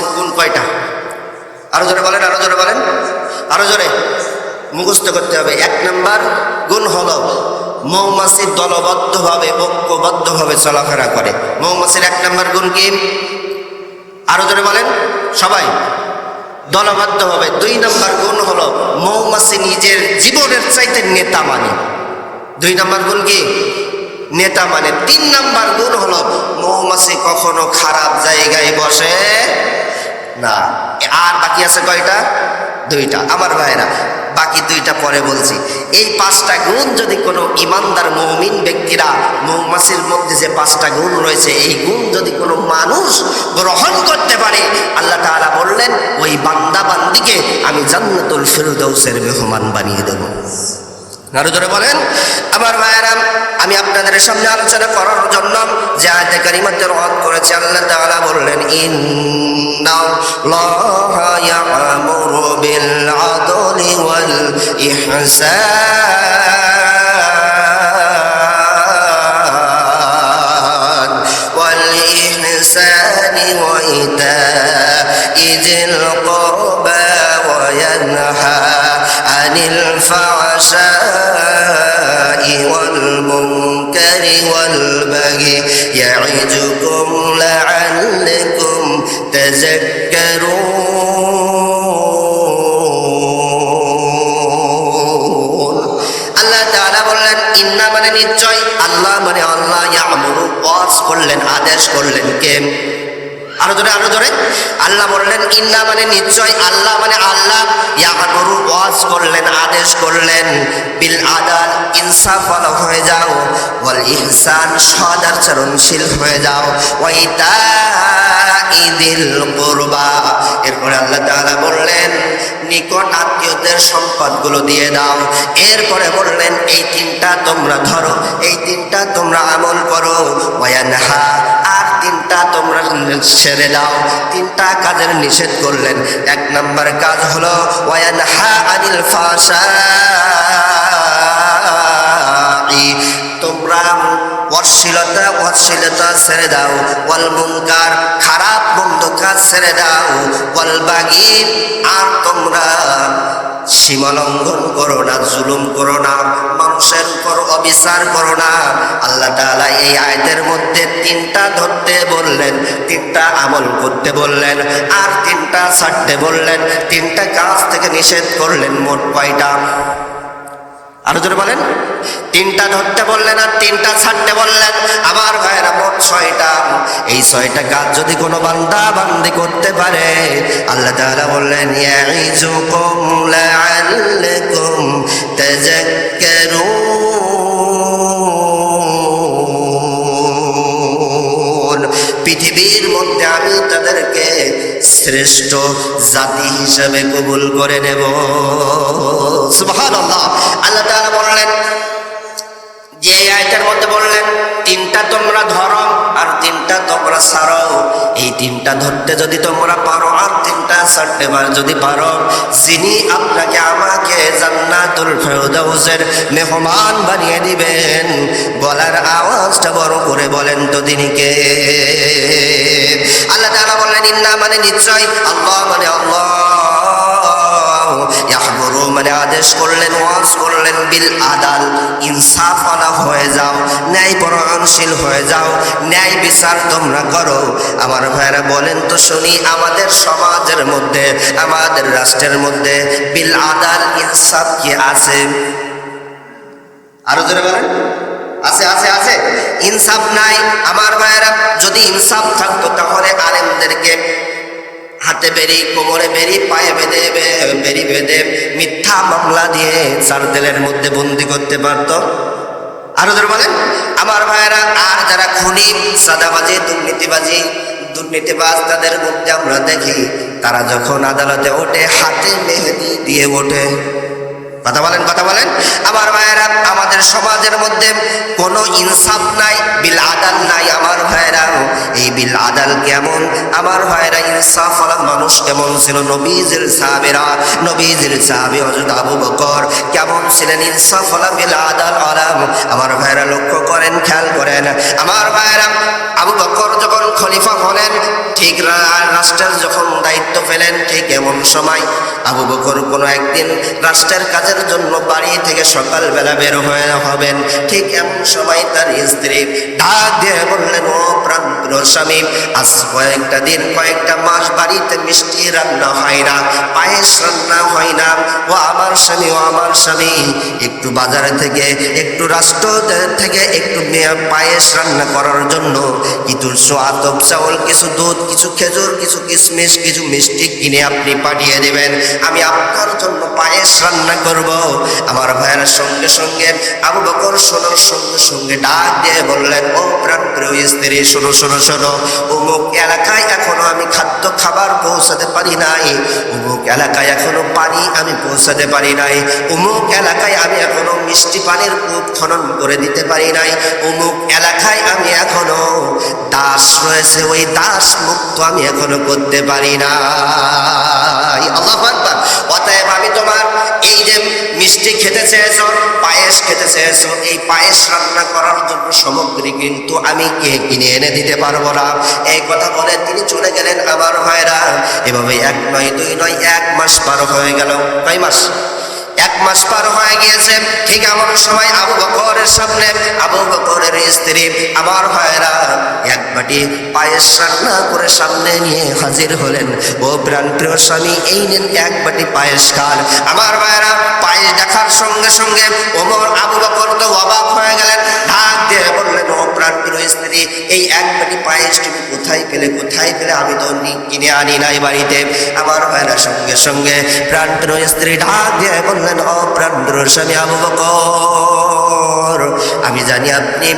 মৌমাছির গুণ কয়টা? আরও জোরে বলেন, আরও জোরে বলেন। আরও জোরে। মুখস্থ করতে হবে। এক নাম্বার, গুণ হলো মৌমাছি দলবদ্ধভাবে, ঐক্যবদ্ধভাবে চলাফেরা করে। মৌমাছির এক নাম্বার গুণ কি? আরও জোরে বলেন। সবাই দলবদ্ধ হবে দুই নম্বর গুণ হলো মৌমাছি নিজের জীবনের চাইতে নেতা মানে। দুই নম্বর গুণ কি? নেতা মানে। তিন নাম্বার গুণ হলো মৌমাছি কখনো খারাপ জায়গায় বসে না। আর বাকি আছে কয়টা? দুইটা। আমার ভাইরা বাকি দুইটা পরে বলছি। এই পাঁচটা গুণ যদি কোনো ইমানদার মৌমিন ব্যক্তিরা মৌমাছির মধ্যে যে পাঁচটা গুণ রয়েছে, এই গুণ যদি কোনো মানুষ গ্রহণ করতে পারে, আল্লাহ তাআলা বললেন, ওই বান্দা বান্দিকে আমি জান্নাতুল ফিরদৌসের মেহমান বানিয়ে দেবো। আরও জোরে বলেন। আমার ভাইয়েরা, আমি আপনাদের সামনে আলোচনা করার জন্য যে আয়তে কারিমাতে রদ করেছে, আল্লাহ তাআলা বললেন ইন্নাল্লাহা الله يأمر بالعدل والإحسان والإحسان وإيتاء ذي القربى وينهى عن الفحشاء والمنكر والبغي يعظكم করলেন আদেশ করলেন কে? আরও ধরে আরও ধরে আল্লাহ বললেন ইন্না মানে নিশ্চয় আল্লাহ মানে আল্লাহ। ইয়ামুরু ওয়াজ করলেন, আদেশ করলেন, বিল আদাল ইনসাফ হয়ে যাও, ওয়াল ইহসান সদাচরণশীল হয়ে যাও। ওয়াইতা ইদিল কুরবা। এরপরে আল্লাহ তাআলা বললেন, নিকট আত্মীয়দের সম্পদগুলো দিয়ে দাও। এরপরে বললেন, এই তিনটা তোমরা ধরো, এই তিনটা তোমরা আমল করো। ওয়ানহা আর তিনটা ছেড়ে দাও। তিনটা কাজের নিষেধ করলেন। এক নম্বর কাজ হলো, ওয়ানহা আনিল ফাশা তোমরা অশ্লীলতা অশ্লীলতা ছেড়ে দাও। ওয়াল মুনকার, খারাপ, মন্দ কাজ ছেড়ে দাও। ওয়াল বাগি আর তোমরা সীমা লঙ্ঘন করো না, জুলুম করো না, মানুষের উপর অবিচার করো না। আল্লাহ তাআলা এই আয়াতের মধ্যে তিনটা ধরতে বললেন, তিনটা আমল করতে বললেন, আর তিনটা ছাড়তে বললেন, তিনটা কাজ থেকে নিষেধ করলেন মোট কয়টা? আরও জোরে বলেন। তিনটা ধরতে বললেন আর তিনটা ছাড়তে বললেন, আমার ভাইয়েরা মোট ছয়টা। এই ছয়টা কাজ যদি কোনো বান্দা বান্দি করতে পারে, আল্লাহ তাআলা বললেন ইয়াইজুকুম লাআল্লাকুম তাযাক্কারুন। শ্রেষ্ঠ জাতি হিসেবে কবুল করে নেব। সুবহানাল্লাহ। আল্লাহ তাআলা বললেন, যে এই আয়তের মধ্যে বললেন, তিনটা তোমরা ধরো আর তিনটা তোমরা ছাড়ো এই তিনটা ধরতে যদি তোমরা পারো আর তিনটা ছাড়তে পার যদি পারো, যিনি আপনাকে আমাকে জান্নাতুল ফেরদাউসের মেহমান বানিয়ে দিবেন, গলার আওয়াজটা বড় করে বলেন তো তিনি কে? আল্লাহ তাআলা বললেন ইন্না মানে নিশ্চয়। আল্লাহ মানে আল্লাহ। মানে আদেশ করলেন, ওয়াজ করলেন, বিল আদাল। ইনসাফ আলা হয়ে যাও, ন্যায় পরায়ণশীল হয়ে যাও, ন্যায় বিচার তোমরা করো। আমার ভাইরা বলেন তো শুনি, আমাদের সমাজের মধ্যে, আমাদের রাষ্ট্রের মধ্যে বিল আদাল, ইনসাফ কি আছে? আরও জোরে বলেন। আছে আছে আছে। ইনসাফ নাই। আমার ভাইয়েরা, যদি ইনসাফ থাকতো, তাহলে আলেমদেরকে হাতে বেরি, কোমরে বেরি, পায়ে বেঁধে বেরি বেঁধে মিথ্যা মামলা দিয়ে চার দেলের মধ্যে বন্দি করতে পারতো। আরও ধরে বলেন, আমার ভাইয়েরা, আর যারা খুনি, সাদাবাজি, দুর্নীতিবাজি, দুর্নীতিবাজ, তাদের মধ্যে আমরা দেখি, তারা যখন আদালতে ওঠে, হাতে মেহেদি দিয়ে ওঠে। কথা বলেন কথা বলেন। আমার ভাইয়েরা, আমাদের সমাজের মধ্যে কোনো ইনসাফ নাই বিল আদাল নাই, আমার ভাইয়েরা। এই বিল আদাল কেমন? আমার ভাইয়েরা, ইনসাফ ওয়ালা মানুষ কেমন ছিল? নবীজের সাহাবেরা, নবীজের সাহাবী হযরত আবু বকর কেমন ছিলেন? ইনসাফ ওয়ালা বিল আদাল আলাম। আমার ভাইয়েরা, লক্ষ্য করেন, খেয়াল করেন। আমার ভাইয়েরা, আবু বকর যখন খলিফা হলেন, ঠিক রাষ্ট্রের যখন দায়িত্ব পেলেন সময় আবু বকর কোনো একদিন রাষ্ট্রের কাজের জন্য বাড়ি থেকে সকালবেলা বের হয়ে হবেন। ঠিক এমন সময় তার স্ত্রী ডাক দিয়ে বললেন, ও প্রান্তীয় স্বামী, আজ কয়েকটা দিন, কয়েকটা মাস বাড়িতে মিষ্টি রান্না হয় না, পায়েস রান্না হয় না। ও আমার স্বামী, ও আমার স্বামী, একটু বাজারে থেকে, একটু রাষ্ট্র থেকে একটু পায়েস রান্না করার জন্য কিছু সোয়াতব চাউল কিছু দুধ, কিছু খেজুর, কিছু কিশমিশ, কিছু মিষ্টি কিনে আপনি পাঠিয়ে দেবেন। আমি আপনার জন্য পায়েস রান্না করব। আমার ভাইয়ের সঙ্গে সঙ্গে, আবু বকর শোনার সঙ্গে সঙ্গে ডাক দিয়ে বললেন, ও প্রাণ স্ত্রী, শোনো শোনো শোনো, অমুক এলাকায় এখনও আমি খাদ্য খাবার পৌঁছাতে পারি নাই। অমুক এলাকায় এখনও পানি আমি পৌঁছাতে পারি নাই। অমুক এলাকায় আমি এখনও মিষ্টি পানির কূপ খনন করে দিতে পারি নাই। অমুক এলাকায় আমি এখনও দাস রয়েছে, ওই দাস মুক্ত আমি এখনও করতে পারি না। চেয়েছো পায়েস খেতে চেয়েছো এই পায়েস রান্না করার জন্য সামগ্রী কিন্তু আমি কে কিনে এনে দিতে পারব না? এই কথা বলে তিনি চলে গেলেন আমার ভাইরা। এভাবে এক নয়, দুই নয়, এক মাস পার হয়ে গেল। কয় মাস। এক মাস পার হয়ে গিয়েছে। ঠিক এমন সময় আবু বকরের সামনে, আবু বকরের স্ত্রী, আমার ভাইরা বাটি পায়ের রান্না করে সামনে নিয়ে হাজির হলেন। ও প্রাণ প্রিয় স্বামী, এই নেন এক বাটি পায়েস খান। আমার ভাইরা পায়েস দেখার সঙ্গে সঙ্গে ওমর, আবু বকর তো অবাক প্রাণ প্রিয় স্ত্রী এই এক বাটি পায়েস তুমি কোথায় পেলে? কোথায় পেলে? আমি তো কিনে আনি নাই বাড়িতে। আমার ভাইরা সঙ্গে সঙ্গে। প্রাণ স্ত্রী ঢাক দিয়ে বললেন, ও প্রাণ স্বামী আবু বকর, আমি জানি আপনি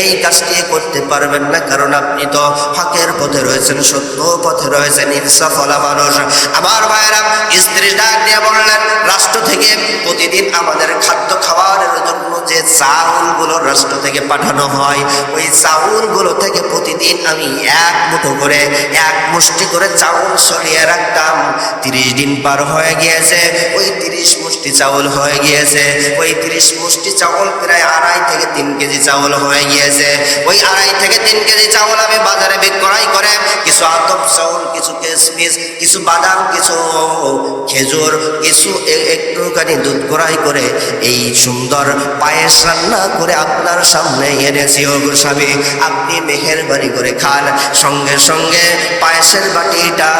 এই কাজটি করতে পারবেন না, কারণ আপনি তো হকের পথে রয়েছেন, সত্য পথে রয়েছেন ইনসাফলা মানুষ। আমার ভাইরা স্ত্রী ডাক দিয়ে বললেন রাষ্ট্র থেকে প্রতিদিন আমাদের খাদ্য খাওয়ার জন্য যে চাউলগুলো রাষ্ট্র থেকে পাঠানো হয়। ওই চাউলগুলো থেকে প্রতিদিন আমি এক মুঠো করে, এক মুষ্টি করে চাউল সরিয়ে রাখতাম। তিরিশ দিন পার হয়ে গিয়েছে, ওই তিরিশ মুষ্টি চাউল হয়ে গিয়েছে, ওই তিরিশ মুষ্টি চাউল প্রায় আড়াই থেকে তিন কেজি চাউল হয়ে গিয়েছে। ওই আড়াই থেকে তিন কেজি চাউল আমি বাজারে বিক্রয় করে, কিছু আতপ চাউল, কিছু কিশমিশ কিছু বাদাম, কিছু খেজুর, কিছু একটুখানি দুধ ক্রয় করে এই সুন্দর পায়েস রান্না করে আপনার সামনে এনেছি। ও গোস্বামী আপনি মেহেরবানি করে খান। সঙ্গে সঙ্গে পায়েসের বাটিটা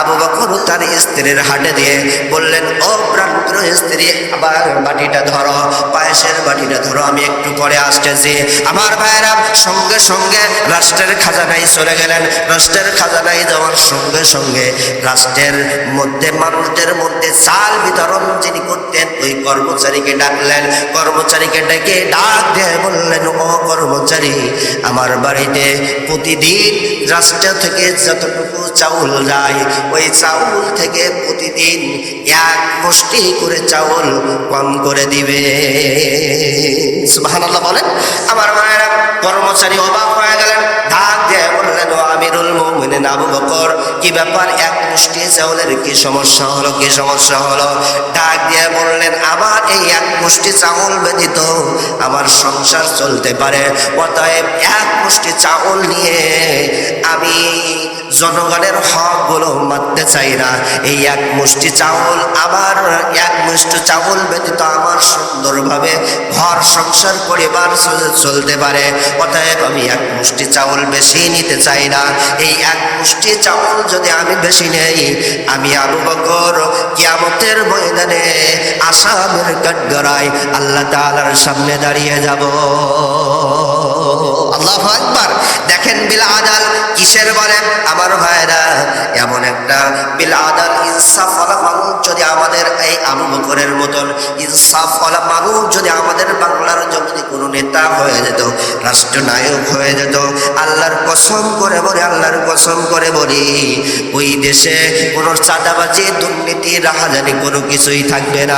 আবু বকর তার স্ত্রীর হাটে দিয়ে বললেন, ও প্রান্ত স্ত্রী আবার বাটিটা ধরো, পায়েসের বাটিটা ধরো, আমি একটু পরে আসতেছি। আমার ভাইয়েরা সঙ্গে সঙ্গে রাষ্ট্রের খাজানায় চলে গেলেন। রাষ্ট্রের খাজানায় যাওয়ার সঙ্গে সঙ্গে রাষ্ট্রের মধ্যে মানুষদের মধ্যে চাল বিতরণ যিনি করতেন, ওই কর্মচারীকে ডাকলেন। কর্মচারীকে ডেকে ডাক দিয়ে বললেন, ও কর্মচারী, আমার বাড়িতে প্রতিদিন রাষ্ট্র থেকে যতটুকু চাউল যায়, ওই চাউল থেকে প্রতিদিন এক মুষ্টি করে চাউল কম করে দিবে। সুবহানাল্লাহ বলেন। আমার মায়েরা কর্মচারী অবাক হয়ে গেলেন। ডাক দিয়ে বললেন আমিরুল মুমিনিন আবু বকর। কি ব্যাপার? এক মুষ্টি চাউলের কি সমস্যা হলো? কি সমস্যা হলো? ডাক দিয়ে বললেন, আমার এই এক মুষ্টি চাউল ব্যতীত আমার সংসার চলতে পারে। অতএব এক মুষ্টি চাউল নিয়ে আমি জনগণের হক হকগুলো মানতে চাই না। এই এক মুষ্টি চাউল আমার, এক মুষ্টি চাউল ব্যতীত আমার সুন্দরভাবে ঘর সংসার পরিবার চল- চলতে পারে। অতএব আমি এক মুষ্টি চাউল বেশি নিতে চাই না। এই এক মুষ্টি চাউল যদি আমি বেশি নেই, আমি আবু বকর কিয়ামতের ময়দানে আসামের কাঠগড়ায় আল্লাহ তাআলার সামনে দাঁড়িয়ে যাব। আল্লাহ দেখেন বিল আদাল কিসের বলেন আমার ভাইরা, এমন একটা বিল আদাল ইনসাফ ওয়ালা মানুষ যদি আমাদের এই আবু বকরের মতন ইনসাফ ওয়ালা মানুষ যদি আমাদের বাংলার জগতে কোনো নেতা হয়ে যেত, রাষ্ট্রনায়ক হয়ে যেত কসম করে বলে, আল্লাহর কসম করে বলি, ওই দেশে কোনো চাঁদাবাজি, দুর্নীতি, রাহাজানি কোনো কিছুই থাকবে না।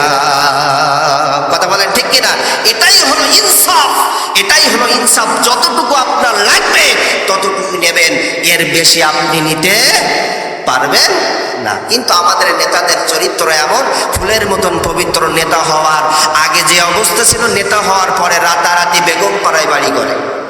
কথা বলেন ঠিক কিনা? এটাই হলো ইনসাফ, এটাই হলো ইনসাফ। যতটুকু আপনার লাগবে ততটুকু নেবেন। এর বেশি আপনি নিতে পারবেন না। কিন্তু আমাদের নেতাদের চরিত্র এমন, ফুলের মতন পবিত্র নেতা হওয়ার, আগে যে অবস্থা ছিল, নেতা হওয়ার পরে রাতারাতি বেগম পাড়ায় বাড়ি করে।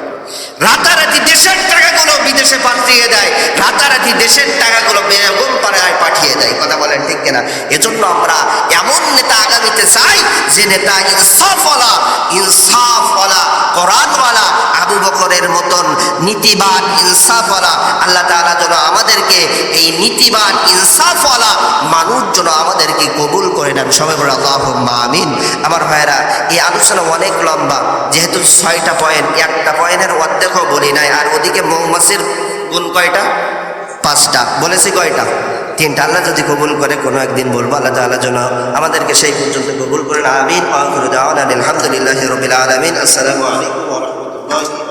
রাতারাতি দেশের টাকাগুলো বিদেশে পাঠিয়ে দেয়, রাতারাতি দেশের টাকাগুলো বেগম পাড়ায় পাঠিয়ে দেয়, কথা বলেন ঠিক কিনা? এজন্য আমরা এমন নেতা আগামীতে চাই যে নেতা ইনসাফওয়ালা ইনসাফওয়ালা কোরআনওয়ালা আবু বকরের মতন নীতিবান ইনসাফওয়ালা আল্লাহ তাআলা যেন আমাদেরকে এই নীতিবান ইনসাফওয়ালা মানুষ যেন আমাদেরকে কবুল করে নেন। সবাই বলে আল্লাহ আমিন। আমার ভাইয়েরা, এই আলোচনা অনেক লম্বা, যেহেতু ছয়টা পয়েন্ট, একটা পয়েন্টের অর্ধেকও বলি নাই, আর ওদিকে মৌমাছির গুণ কয়টা? পাঁচটা। বলেছি কয়টা? তিনটা। আল্লাহ যদি কবুল করে, কোনো একদিন বলব, আল্লাহ তাআলা যেন আমাদেরকে সেই পর্যন্ত কবুল করেন। আমিন। আলহামদুলিল্লাহ রবিল আলমিন। আসসালামু আলাইকুম Akbar